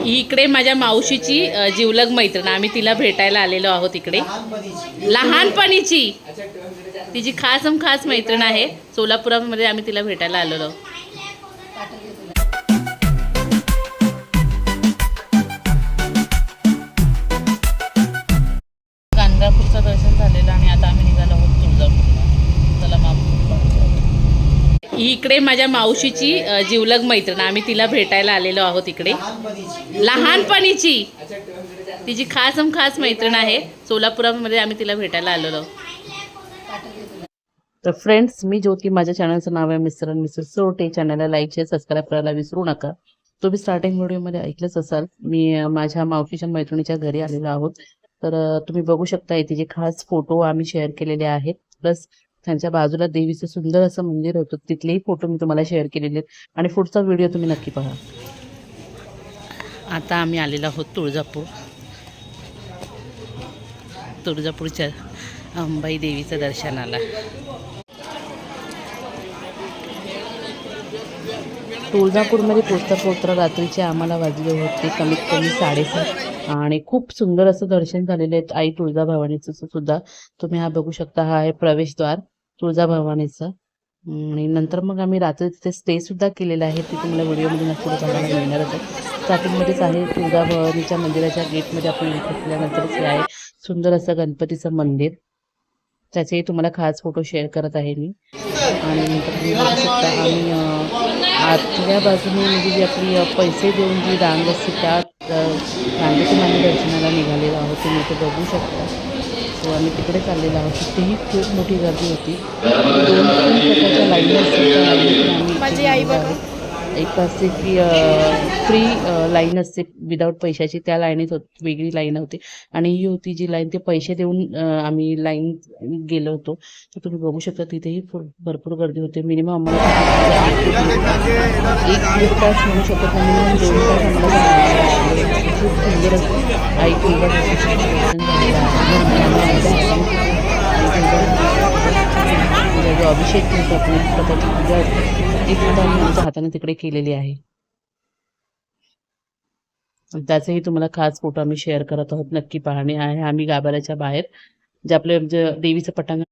इकडे माझ्या मावशीची जीवलग जिवलग मैत्रीण. आम्ही तिला भेटायला आलेलो आहोत इकडे. लहानपणीची. तिची खास खास मैत्रीण आहे. सोलापुरामध्ये आम्ही तिला भेटायला आलेलो. आहोत. गाणगापूरचं दर्शन झालेलं आणि आता आम्ही निघालो आहोत तुळजापूरला. चला माप इकडे माझ्या मावशीची जिवलग मैत्रीण. आम्ही तिला भेटायला आलेलो आहोत इकडे. लहानपणीची. तिची खास खास मैत्रीण आहे. सोलापुरामध्ये आम्ही तिला भेटायला आलेलो आहोत. तर फ्रेंड्स मी ज्योती माझ्या चॅनलचं नाव आहे मिस्टर अँड मिसेस सोटे चॅनलला लाईक शेअर सबस्क्राईब करायला विसरू नका. तुम्ही स्टार्टिंग व्हिडिओमध्ये ऐकलंच असाल. मी माझ्या मावशीच्या मैत्रिणीच्या घरी आलेलो आहोत. तर तुम्ही बघू शकता तिचे खास फोटो आम्ही शेअर केलेले आहेत. प्लस त्यांच्या बाजूला देवीचं सुंदर असं मंदिर होतं. तिथलेही फोटो मी तुम्हाला शेअर केलेले आहेत. आणि पुढचा व्हिडिओ तुम्ही नक्की पहा. आता आम्ही आलेलो आहोत तुळजापूर. तुळजापूरच्या अंबाई देवीचं दर्शनाला. तुळजापूरमध्ये पोचता पोचता रात्रीचे आम्हाला वाजले होते कमीत कमी साडेसात. आणि खूप सुंदर असं दर्शन झालेलं आहे. आई तुळजाभवानीचं सुद्धा. तुम्ही हा बघू शकता हा आहे प्रवेशद्वार. तुळजाभवानीचं. आणि नंतर मग आम्ही रात्री तिथे स्टे सुद्धा केलेला आहे. ते तुम्हाला व्हिडिओमध्ये नक्की बघायला मिळणारच आहे. स्टार्टिंगमध्येच आहे तुळजाभवानीच्या मंदिराच्या गेटमध्ये आपण घेतल्यानंतरच हे आहे. सुंदर असं गणपतीचं मंदिर. त्याचेही तुम्हाला खास फोटो शेअर करत आहे मी. आणि नंतर तुम्ही बघू शकता आम्ही आतल्या बाजूने म्हणजे जी आपली पैसे देऊन जी रांग असते त्या रांगेतून आम्ही दर्शनाला निघालेलो आहोत. तुम्ही ते बघू शकता. सो आम्ही तिकडे चाललेलो आहोत. तिथेही खूप मोठी गर्दी होती. दोन प्रकारच्या लाईनी इथे गेलेलो आहोत. एक असते की फ्री लाईन असते. विदाऊट पैशाची त्या लाईनीत होत. वेगळी लाईन होती. आणि ही होती जी लाईन ते पैसे देऊन आम्ही लाईन गेलो होतो. तर तुम्ही बघू शकता तिथेही भरपूर गर्दी होते. मिनिमम आम्हाला एक तास म्हणू शकत नाही. मिनिमम दोन तास आम्हाला खूप आई हाताने जो अभिषेक आपण. पूजा ती सुद्धा आम्ही आमच्या हाताने तिकडे केलेली आहे. त्याचंही तुम्हाला खास फोटो आम्ही शेअर करत आहोत. नक्की पाहणे आहे. आम्ही गाभाऱ्याच्या बाहेर जे आपले देवीचं पटांगण